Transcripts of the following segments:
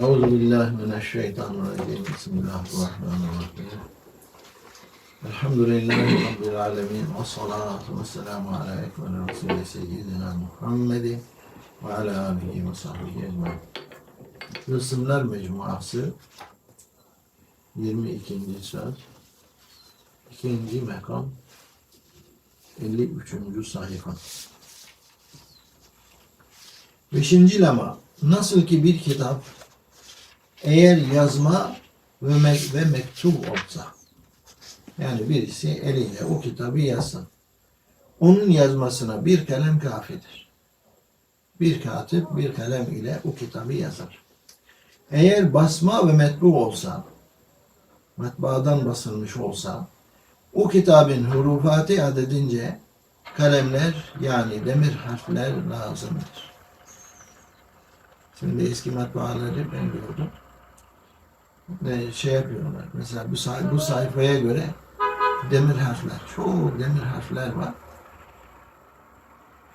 Euzu billahi mineşşeytanirracim. Bismillahirrahmanirrahim. Elhamdülillahi Rabbil alemin. Ve salatu ve selamu ala ekmel Resulü seyyidina Muhammedin ve ala alihi ve sahbihi ecmaîn. Resimler Mecmuası 22. söz 2. mekam 53. sayfa. Beşinci lema. Nasıl ki bir kitap eğer yazma ve, me- ve mektup olsa yani birisi eliyle o kitabı yazsın. Onun yazmasına bir kalem kafidir. Bir katip bir kalem ile o kitabı yazar. Eğer basma ve metbu olsa, matbaadan basılmış olsa, o kitabın hurufatı adedince kalemler yani demir harfler lazımdır. Şimdi eski matbaaları ben gördüm. Ve şey yapıyorlar. Mesela bu, say- bu sayfaya göre demir harfler. Çok demir harfler var.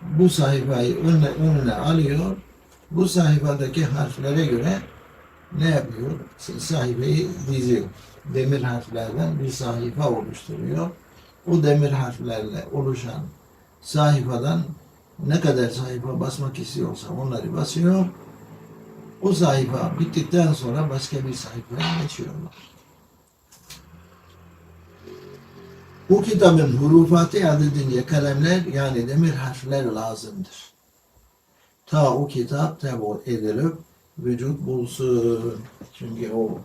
Bu sayfayı önüne, önüne alıyor. Bu sayfadaki harflere göre ne yapıyor? Sayfayı diziyor. Demir harflerden bir sayfa oluşturuyor. O demir harflerle oluşan sayfadan ne kadar sayfa basmak istiyorsa onları basıyor. O sayfa bittikten sonra başka bir sayfaya geçiyorlar. Bu kitabın hurufatı adedince kalemler yani demir harfler lazımdır. Ta o kitap tabi edilip vücut bulsun. Çünkü o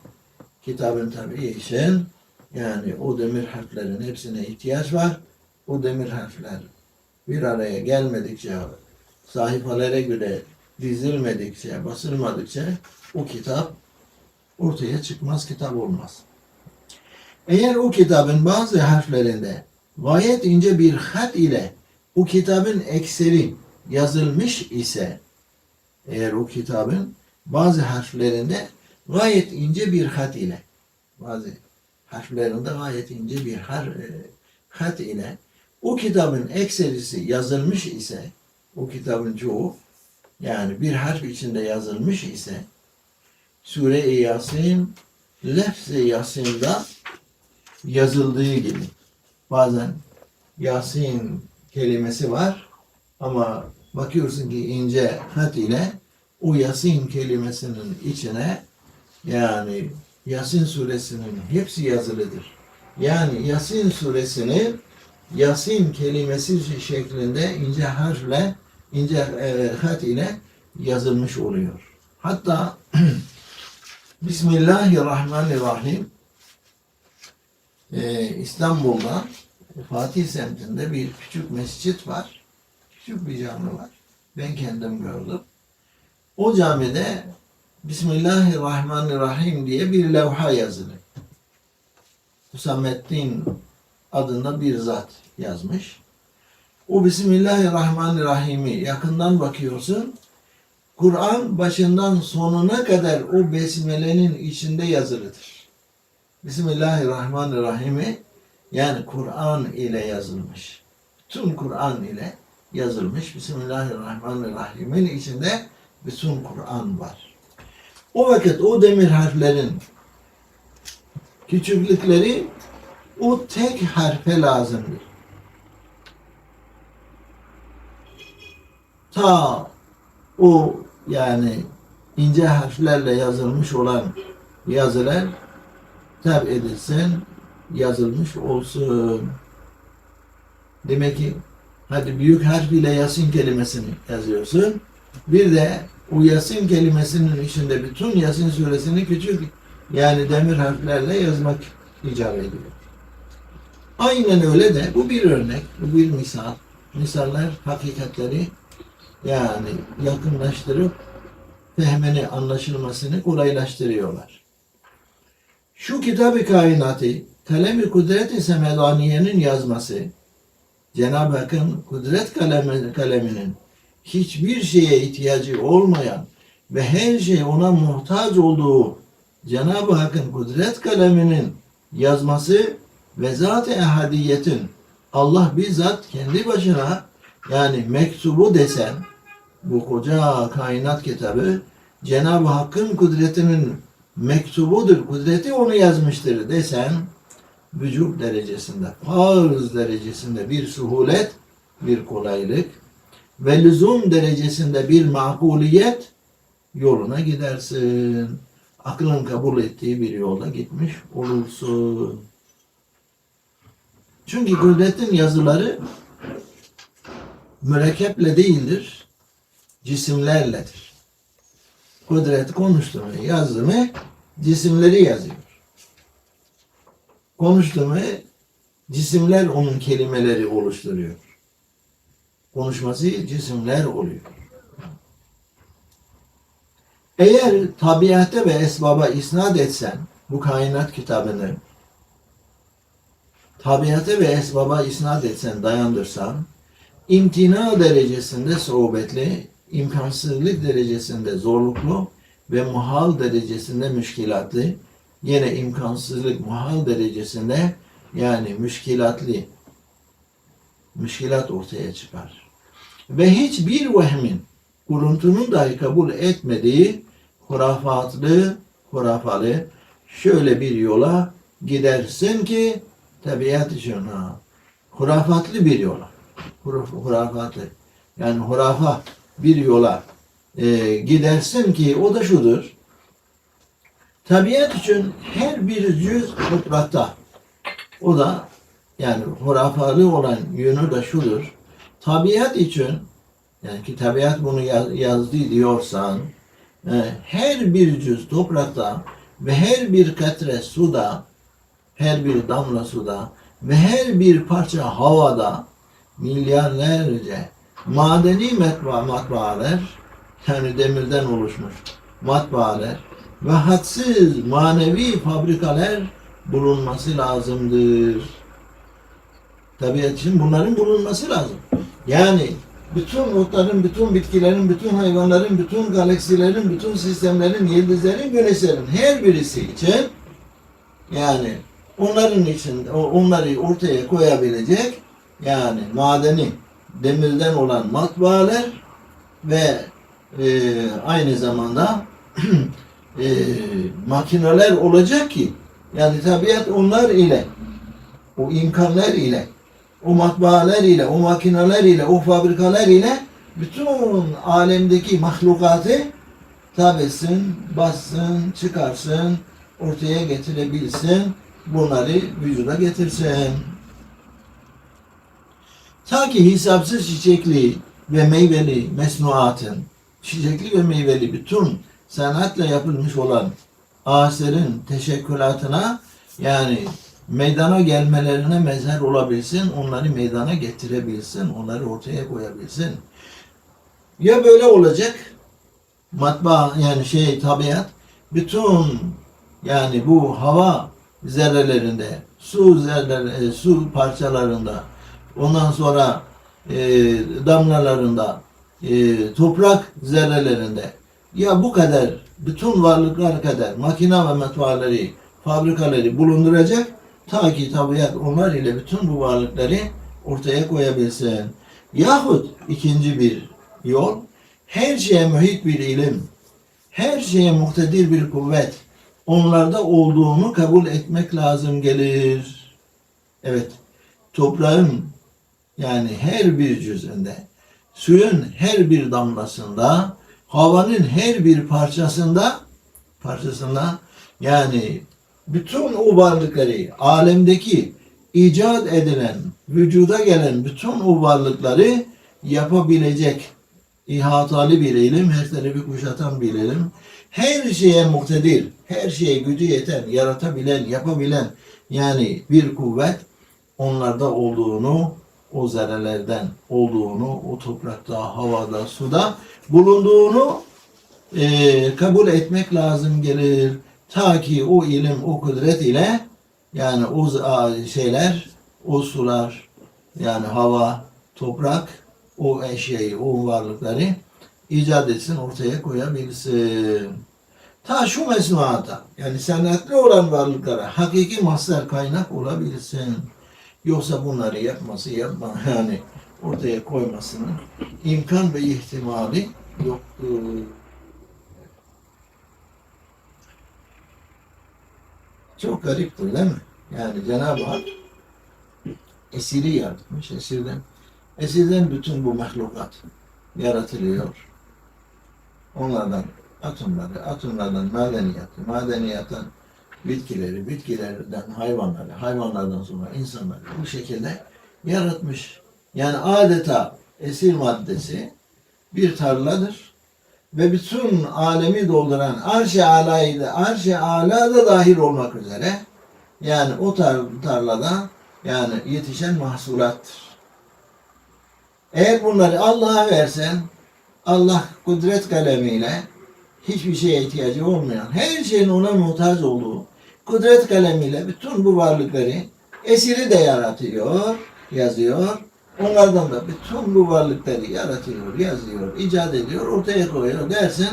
kitabın tabi için yani o demir harflerin hepsine ihtiyaç var. O demir harfler bir araya gelmedikçe sayfalara göre dizilmedikçe, basılmadıkça o kitap ortaya çıkmaz, kitap olmaz. Eğer o kitabın bazı harflerinde gayet ince bir hat ile o kitabın ekseri yazılmış ise eğer o kitabın bazı harflerinde gayet ince bir hat ile bazı harflerinde gayet ince bir har, e, hat ile o kitabın ekserisi yazılmış ise o kitabın çoğu yani bir harf içinde yazılmış ise Sure-i Yasin lefz-i Yasin'da yazıldığı gibi bazen Yasin kelimesi var ama bakıyorsun ki ince hat ile o Yasin kelimesinin içine yani Yasin suresinin hepsi yazılıdır. Yani Yasin suresinin Yasin kelimesi şeklinde ince harfle ince e, hat ile yazılmış oluyor. Hatta Bismillahirrahmanirrahim e, İstanbul'da Fatih semtinde bir küçük mescit var. Küçük bir cami var. Ben kendim gördüm. O camide Bismillahirrahmanirrahim diye bir levha yazılı. Hüsamettin adında bir zat yazmış. O Bismillahirrahmanirrahim'i yakından bakıyorsun. Kur'an başından sonuna kadar o besmelenin içinde yazılıdır. Bismillahirrahmanirrahim'i yani Kur'an ile yazılmış. Tüm Kur'an ile yazılmış. Bismillahirrahmanirrahim'in içinde bütün Kur'an var. O vakit o demir harflerin küçüklükleri o tek harfe lazımdır. Ta o yani ince harflerle yazılmış olan yazılar tab edilsin, yazılmış olsun. Demek ki hadi büyük harf ile Yasin kelimesini yazıyorsun. Bir de o Yasin kelimesinin içinde bütün Yasin suresini küçük yani demir harflerle yazmak icap ediyor. Aynen öyle de bu bir örnek, bu bir misal. Misaller hakikatleri yani yakınlaştırıp fehmini, anlaşılmasını kolaylaştırıyorlar. Şu kitabı kainatı kalemi kudret-i semedaniyenin yazması Cenab-ı Hakk'ın kudret kalemi, kaleminin hiçbir şeye ihtiyacı olmayan ve her şey ona muhtaç olduğu Cenab-ı Hakk'ın kudret kaleminin yazması ve zat-ı ehadiyetin Allah bizzat kendi başına yani mektubu desen bu koca kainat kitabı Cenab-ı Hakk'ın kudretinin mektubudur. Kudreti onu yazmıştır desen vücub derecesinde, farz derecesinde bir suhulet, bir kolaylık ve lüzum derecesinde bir makuliyet yoluna gidersin. Aklın kabul ettiği bir yolda gitmiş olursun. Çünkü kudretin yazıları mürekkeple değildir, cisimlerledir. Kudret konuştu mu, yazdı mı, cisimleri yazıyor. Konuştu mu, cisimler onun kelimeleri oluşturuyor. Konuşması cisimler oluyor. Eğer tabiate ve esbaba isnat etsen bu kainat kitabını tabiate ve esbaba isnat etsen, dayandırsan imtina derecesinde sohbetli, imkansızlık derecesinde zorluklu ve muhal derecesinde müşkilatlı, yine imkansızlık muhal derecesinde yani müşkilatlı müşkilat ortaya çıkar. Ve hiçbir vehmin, kuruntunun dahi kabul etmediği hurafatlı, hurafalı şöyle bir yola gidersin ki tabiat için ha, hurafatlı bir yola. Huraf- Hurafatlı. Yani hurafa bir yola e, gidersin ki o da şudur. Tabiat için her bir cüz mutlakta. O da yani hurafalı olan yönü de şudur. Tabiat için yani ki tabiat bunu yaz- yazdı diyorsan e, her bir cüz toprakta ve her bir katre suda her bir damla suda ve her bir parça havada milyarlarca madeni matbaa, matbaalar yani demirden oluşmuş matbaalar ve hadsiz manevi fabrikalar bulunması lazımdır. Tabiat için bunların bulunması lazım. Yani bütün otların, bütün bitkilerin, bütün hayvanların, bütün galaksilerin, bütün sistemlerin, yıldızların, güneşlerin her birisi için yani onların için onları ortaya koyabilecek yani madeni demirden olan matbaalar ve e, aynı zamanda e, makineler olacak ki yani tabiat onlar ile o imkanlar ile o matbaalar ile o makineler ile o fabrikalar ile bütün alemdeki mahlukatı tabesin, bassın, çıkarsın, ortaya getirebilsin, bunları vücuda getirsin. Ta ki hesapsız çiçekli ve meyveli mesnuatın, çiçekli ve meyveli bütün sanatla yapılmış olan aserin teşekkülatına yani meydana gelmelerine mezhar olabilsin, onları meydana getirebilsin, onları ortaya koyabilsin. Ya böyle olacak, matbaa yani şey tabiat, bütün yani bu hava zerrelerinde, su zerreleri, e, su parçalarında, ondan sonra e, damlalarında, e, toprak zerrelerinde ya bu kadar bütün varlıklar kadar makina ve matbaaları, fabrikaları bulunduracak ta ki tabiat onlar ile bütün bu varlıkları ortaya koyabilsin. Yahut ikinci bir yol her şeye mühit bir ilim, her şeye muktedir bir kuvvet onlarda olduğunu kabul etmek lazım gelir. Evet, toprağın yani her bir cüzünde, suyun her bir damlasında, havanın her bir parçasında, parçasında yani bütün o varlıkları, alemdeki icat edilen, vücuda gelen bütün o varlıkları yapabilecek ihatalı bir ilim, her tarafı kuşatan bir ilim. Her şeye muktedir, her şeye gücü yeten, yaratabilen, yapabilen yani bir kuvvet onlarda olduğunu, o zerrelerden olduğunu, o toprakta, havada, suda bulunduğunu e, kabul etmek lazım gelir. Ta ki o ilim, o kudret ile yani o şeyler, o sular, yani hava, toprak, o eşyayı, o varlıkları icat etsin, ortaya koyabilsin. Ta şu mesnuata, yani sanatlı olan varlıklara hakiki maslar kaynak olabilsin. Yoksa bunları yapması yapma yani ortaya koymasının imkan ve ihtimali yoktur. Ee, çok gariptir değil mi? Yani Cenab-ı Hak esiri yaratmış, esirden. Esirden bütün bu mahlukat yaratılıyor. Onlardan atomları, atomlardan madeniyatı, madeniyattan bitkileri, bitkilerden hayvanları, hayvanlardan sonra insanları bu şekilde yaratmış. Yani adeta esir maddesi bir tarladır ve bütün alemi dolduran arş-ı alayı da arş-ı ala da dahil olmak üzere yani o tar- tarlada yani yetişen mahsulattır. Eğer bunları Allah'a versen Allah kudret kalemiyle hiçbir şeye ihtiyacı olmayan, her şeyin ona muhtaç olduğu kudret kalemiyle bütün bu varlıkları esiri de yaratıyor, yazıyor. Onlardan da bütün bu varlıkları yaratıyor, yazıyor, icat ediyor, ortaya koyuyor dersin.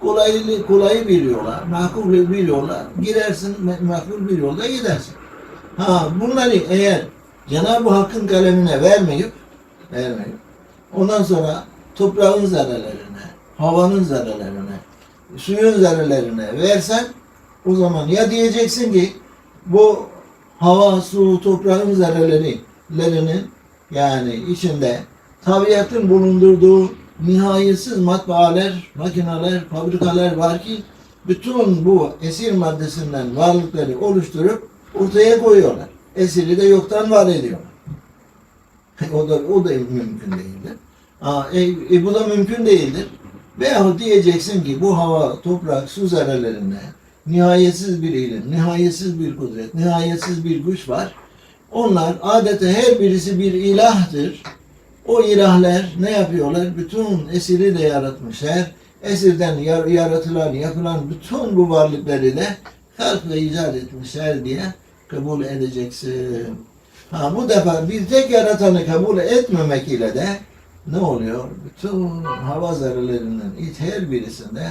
Kolaylı, kolay bir yola, makul bir yola girersin, makul bir yolda gidersin. Ha bunları eğer Cenab-ı Hakk'ın kalemine vermeyip, vermeyip, ondan sonra toprağın zerrelerine, havanın zerrelerine, suyun zerrelerine versen o zaman ya diyeceksin ki bu hava, su, toprağın zerrelerinin yani içinde tabiatın bulundurduğu nihayetsiz matbaalar, makineler, fabrikalar var ki bütün bu esir maddesinden varlıkları oluşturup ortaya koyuyorlar. Esiri de yoktan var ediyorlar. o da o da mümkün değildir. Aa, e, e, bu da mümkün değildir. Veyahut diyeceksin ki bu hava, toprak, su zerrelerinde nihayetsiz bir ilim, nihayetsiz bir kudret, nihayetsiz bir güç var. Onlar adeta her birisi bir ilahtır. O ilahlar ne yapıyorlar? Bütün esiri de yaratmışlar. Esirden yar- yaratılan, yapılan bütün bu varlıkları da halk ve icat etmişler diye kabul edeceksin. Ha bu defa bir tek yaratanı kabul etmemek ile de ne oluyor? Bütün hava zerrelerinin her birisinde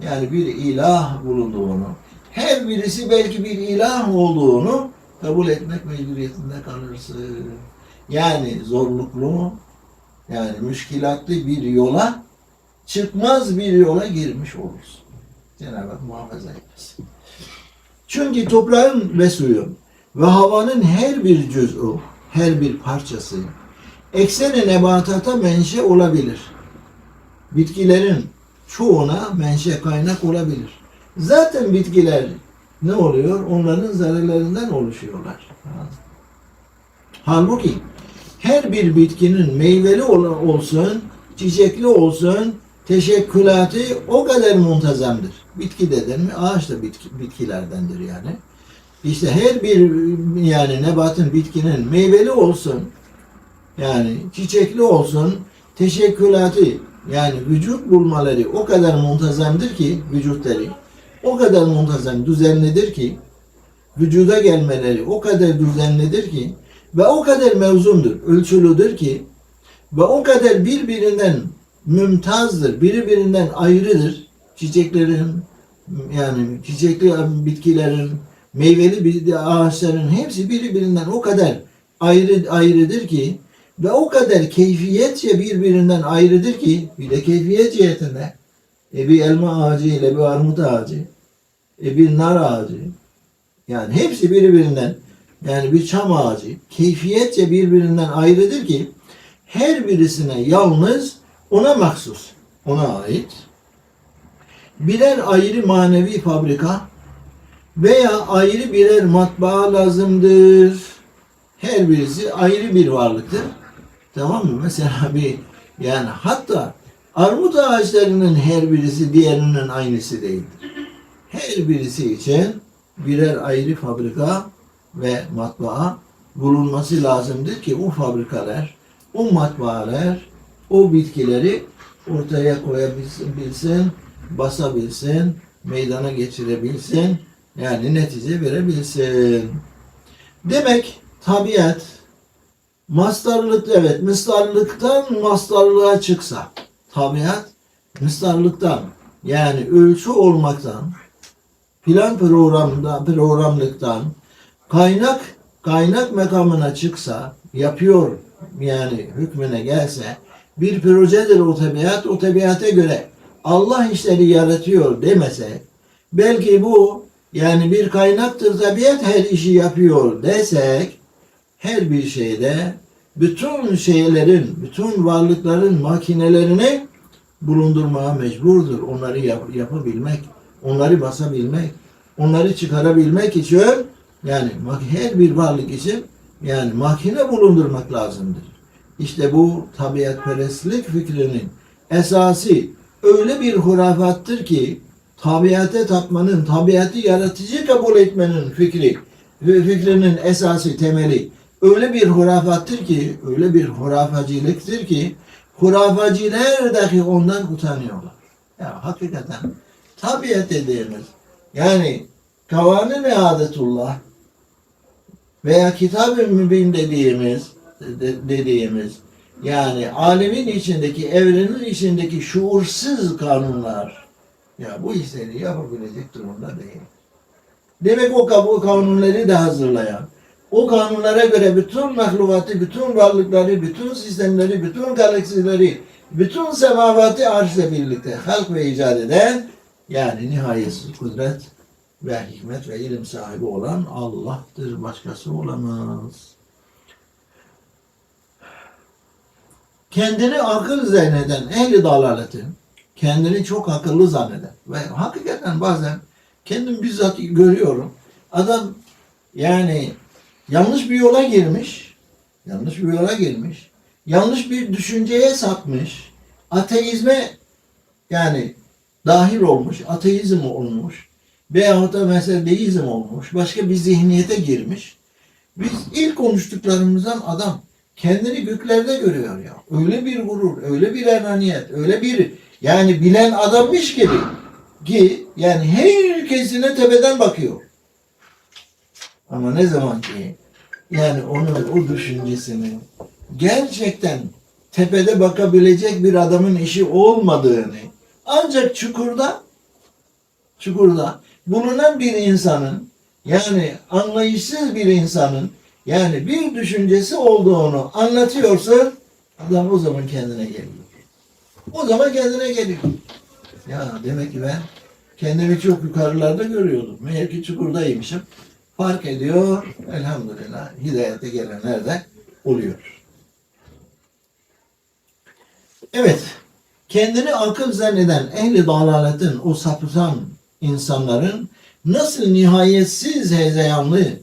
yani bir ilah bulunduğunu, her birisi belki bir ilah olduğunu kabul etmek mecburiyetinde kalırsın. Yani zorluklu, yani müşkilatlı bir yola, çıkmaz bir yola girmiş olursun. Cenab-ı Hak muhafaza etmesin. Çünkü toprağın ve suyun ve havanın her bir cüz'ü, her bir parçası ekseni nebatata menşe olabilir. Bitkilerin çoğuna menşe kaynak olabilir. Zaten bitkiler ne oluyor? Onların zararlarından oluşuyorlar. Halbuki her bir bitkinin meyveli ol- olsun, çiçekli olsun, teşekkülatı o kadar muntazamdır. Bitki de mi? Ağaç da bitki, bitkilerdendir yani. İşte her bir yani nebatın, bitkinin meyveli olsun, yani çiçekli olsun, teşekkülatı yani vücut bulmaları o kadar muntazamdır ki vücutları o kadar muntazam, düzenlidir ki vücuda gelmeleri o kadar düzenlidir ki ve o kadar mevzumdur, ölçülüdür ki ve o kadar birbirinden mümtazdır, birbirinden ayrıdır. Çiçeklerin yani çiçekli bitkilerin, meyveli ağaçların hepsi birbirinden o kadar ayrı ayrıdır ki ve o kadar keyfiyetçe birbirinden ayrıdır ki bir de keyfiyet cihetinde e, bir elma ağacı ile bir armut ağacı e, bir nar ağacı yani hepsi birbirinden yani bir çam ağacı keyfiyetçe birbirinden ayrıdır ki her birisine yalnız ona mahsus, ona ait birer ayrı manevi fabrika veya ayrı birer matbaa lazımdır. Her birisi ayrı bir varlıktır. Tamam mı? Mesela bir yani hatta armut ağaçlarının her birisi diğerinin aynısı değildir. Her birisi için birer ayrı fabrika ve matbaa bulunması lazımdır ki o fabrikalar, o matbaalar, o bitkileri ortaya koyabilsin, bilsin, basabilsin, meydana geçirebilsin, yani netice verebilsin. Demek tabiat mastarlık evet mıstarlıktan mastarlığa çıksa tabiat mıstarlıktan yani ölçü olmaktan plan programda programlıktan kaynak kaynak makamına çıksa yapıyor yani hükmüne gelse bir projedir o tabiat o tabiata göre Allah işleri yaratıyor demese belki bu yani bir kaynaktır tabiat her işi yapıyor desek her bir şeyde bütün şeylerin, bütün varlıkların makinelerini bulundurmaya mecburdur. Onları yap- yapabilmek, onları basabilmek, onları çıkarabilmek için yani her bir varlık için yani makine bulundurmak lazımdır. İşte bu tabiatperestlik fikrinin esası öyle bir hurafattır ki tabiate tapmanın, tabiatı yaratıcı kabul etmenin fikri fikrinin esası temeli öyle bir hurafattır ki, öyle bir hurafacılıktır ki hurafacılar dahi ondan utanıyorlar. Ya hakikaten tabiat dediğimiz yani kavanın adetullah veya kitab-ı mübin dediğimiz de- dediğimiz yani alemin içindeki, evrenin içindeki şuursuz kanunlar ya bu işleri yapabilecek durumda değil. Demek o kabul kanunları da hazırlayan, o kanunlara göre bütün mahlukatı, bütün varlıkları, bütün sistemleri, bütün galaksileri, bütün semavatı arşla birlikte halk ve icat eden yani nihayetsiz kudret ve hikmet ve ilim sahibi olan Allah'tır. Başkası olamaz. Kendini akıl zanneden ehli dalaletin, kendini çok akıllı zanneden ve hakikaten bazen kendim bizzat görüyorum. Adam yani yanlış bir yola girmiş, yanlış bir yola girmiş, yanlış bir düşünceye sapmış, ateizme yani dahil olmuş, ateizm olmuş veyahut da mesela deizm olmuş, başka bir zihniyete girmiş. Biz ilk konuştuklarımızdan adam kendini göklerde görüyor ya. Öyle bir gurur, öyle bir enaniyet, öyle bir yani bilen adammış gibi ki yani herkesine tepeden bakıyor. Ama ne zaman ki yani onun o düşüncesinin gerçekten tepede bakabilecek bir adamın işi olmadığını ancak çukurda çukurda bulunan bir insanın yani anlayışsız bir insanın yani bir düşüncesi olduğunu anlatıyorsa adam o zaman kendine geliyor. O zaman kendine geliyor. Ya demek ki ben kendimi çok yukarılarda görüyordum. Meğer ki çukurdaymışım. Fark ediyor. Elhamdülillah hidayete gelenler de oluyor. Evet. Kendini akıl zanneden ehli dalaletin o sapıtan insanların nasıl nihayetsiz hezeyanlı,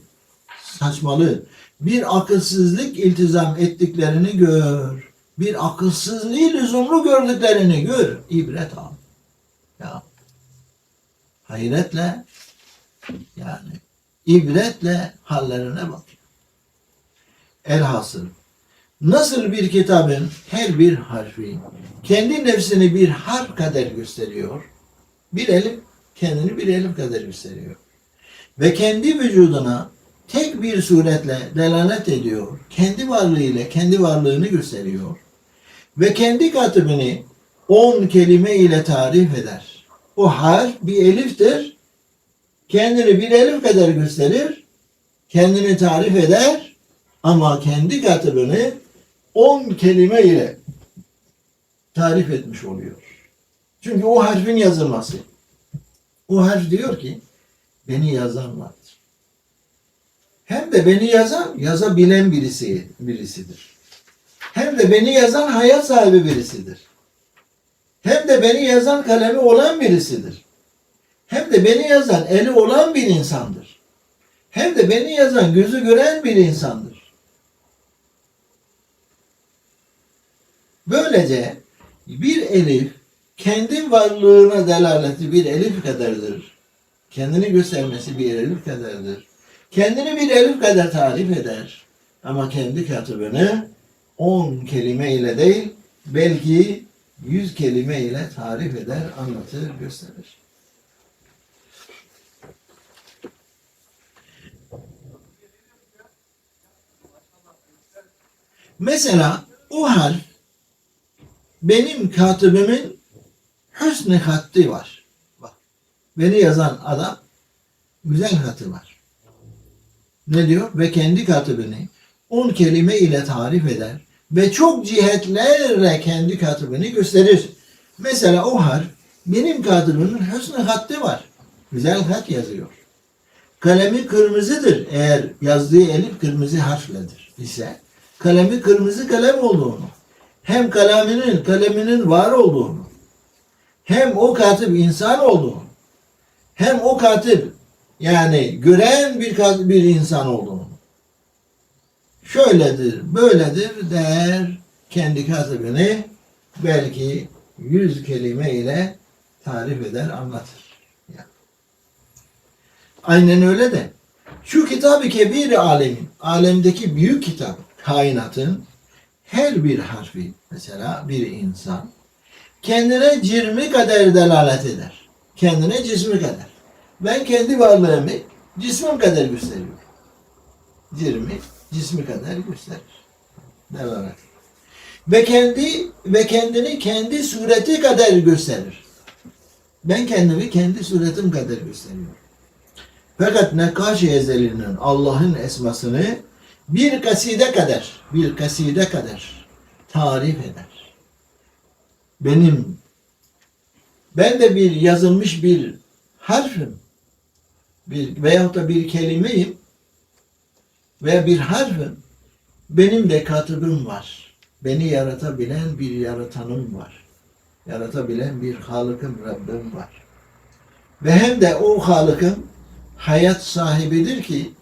saçmalı bir akılsızlık iltizam ettiklerini gör. Bir akılsızlığı lüzumlu gördüklerini gör. İbret al. Ya. Hayretle yani ibretle hallerine bak. Elhasıl nasıl bir kitabın her bir harfi kendi nefsini bir harf kadar gösteriyor. Bir elif kendini bir elif kadar gösteriyor. Ve kendi vücuduna tek bir suretle delalet ediyor. Kendi varlığıyla kendi varlığını gösteriyor. Ve kendi katibini on kelime ile tarif eder. O harf bir eliftir. Kendini bir elif kadar gösterir. Kendini tarif eder. Ama kendi katibini on kelime ile tarif etmiş oluyor. Çünkü o harfin yazılması. O harf diyor ki beni yazan vardır. Hem de beni yazan yazabilen birisi birisidir. Hem de beni yazan hayat sahibi birisidir. Hem de beni yazan kalemi olan birisidir. Hem de beni yazan eli olan bir insandır. Hem de beni yazan gözü gören bir insandır. Böylece bir elif kendi varlığına delaleti bir elif kadardır. Kendini göstermesi bir elif kadardır. Kendini bir elif kadar tarif eder. Ama kendi katibini on kelime ile değil, belki yüz kelime ile tarif eder, anlatır, gösterir. Mesela o harf benim katibimin hüsnü hattı var. Bak, beni yazan adam güzel hatı var. Ne diyor? Ve kendi katibini on kelime ile tarif eder ve çok cihetlerle kendi katibini gösterir. Mesela o harf benim katibimin hüsnü hattı var. Güzel hat yazıyor. Kalemi kırmızıdır eğer yazdığı elif kırmızı harfledir ise kalemi kırmızı kalem olduğunu hem kaleminin kaleminin var olduğunu hem o katip insan olduğunu hem o katip yani gören bir kat- bir insan olduğunu şöyledir böyledir der kendi katibini belki yüz kelime ile tarif eder anlatır. Aynen öyle de şu kitabı kebir alemin, alemdeki büyük kitap, kainatın her bir harfi, mesela bir insan, kendine cirmi kadar delalet eder. Kendine cismi kadar. Ben kendi varlığımı cismim kadar gösteriyorum. Cirmi cismi kadar gösterir. Delalet. Ve kendi ve kendini kendi sureti kadar gösterir. Ben kendimi kendi suretim kadar gösteriyorum. Fakat Nekkaş-ı Ezeli'nin Allah'ın esmasını bir kaside kadar, bir kaside kadar tarif eder. Benim, ben de bir yazılmış bir harfim, bir veyahut da bir kelimeyim veya bir harfim. Benim de katibim var. Beni yaratabilen bir yaratanım var. Yaratabilen bir Halık'ım, Rabbim var. Ve hem de o Halık'ım hayat sahibidir ki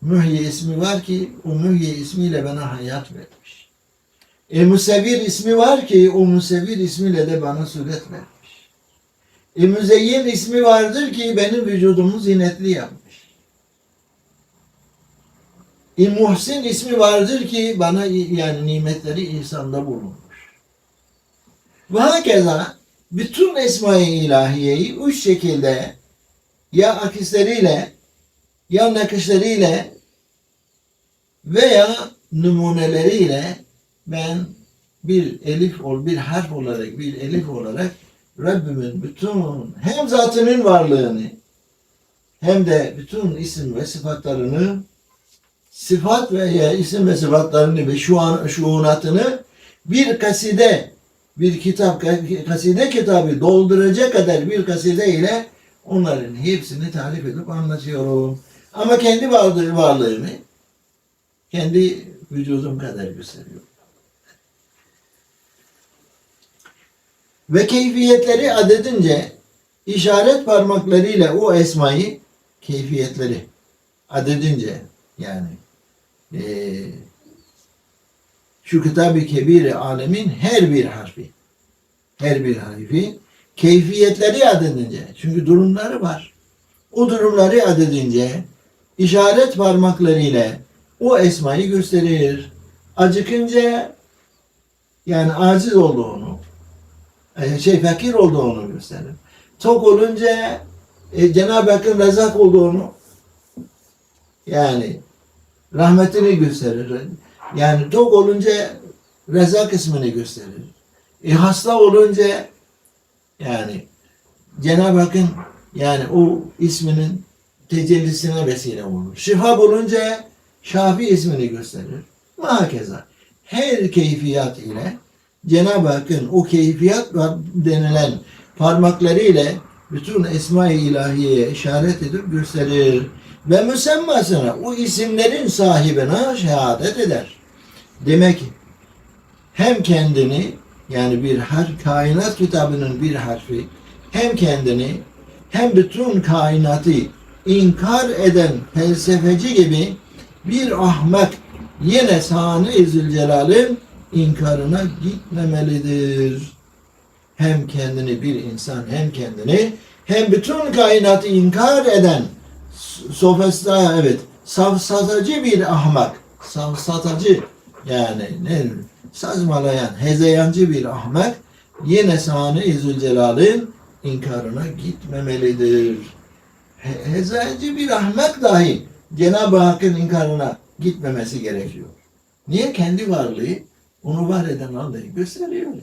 Mühye ismi var ki o Mühye ismiyle bana hayat vermiş. E Musevvir ismi var ki o Musevvir ismiyle de bana suret vermiş. E Müzeyyin ismi vardır ki benim vücudumu zinetli yapmış. E Muhsin ismi vardır ki bana yani nimetleri insanda bulunmuş. Ve hakeza bütün esma-i ilahiyeyi üç şekilde ya akisleriyle ya nakışlarıyla veya numuneleriyle ben bir elif ol bir harf olarak bir elif olarak Rabbimin bütün hem zatının varlığını hem de bütün isim ve sıfatlarını sıfat veya isim ve sıfatlarını ve şu an şuunatını bir kaside bir kitap kaside kitabı dolduracak kadar bir kaside ile onların hepsini tarif edip anlatıyorum. Ama kendi varlığı, varlığımı kendi vücudum kadar gösteriyorum. Ve keyfiyetleri adedince işaret parmaklarıyla o esmayı keyfiyetleri adedince yani eee şu kitab-ı kebir alemin her bir harfi her bir harfi keyfiyetleri adedince çünkü durumları var. O durumları adedince işaret parmaklarıyla o esmayı gösterir. Acıkınca yani aciz olduğunu, e, şey fakir olduğunu gösterir. Tok olunca e, Cenab-ı Hakk'ın rezak olduğunu yani rahmetini gösterir. Yani tok olunca rezak ismini gösterir. E, hasta olunca yani Cenab-ı Hakk'ın yani o isminin tecellisine vesile olur. Şifa bulunca Şafi ismini gösterir. Mahakeza. Her keyfiyat ile Cenab-ı Hakk'ın o keyfiyat denilen parmakları ile bütün Esma-i İlahiye'ye işaret edip gösterir. Ve müsemmasına o isimlerin sahibine şehadet eder. Demek hem kendini yani bir harf, kainat kitabının bir harfi hem kendini hem bütün kainatı inkar eden felsefeci gibi bir ahmak yine Sani Zülcelal'in inkarına gitmemelidir. Hem kendini bir insan hem kendini hem bütün kainatı inkar eden sofista evet safsatacı bir ahmak safsatacı yani ne saçmalayan hezeyancı bir ahmak yine Sani Zülcelal'in inkarına gitmemelidir. He- bir ahmak dahi Cenab-ı Hakk'ın inkarına gitmemesi gerekiyor. Niye? Kendi varlığı onu var eden Allah'ı gösteriyor ya.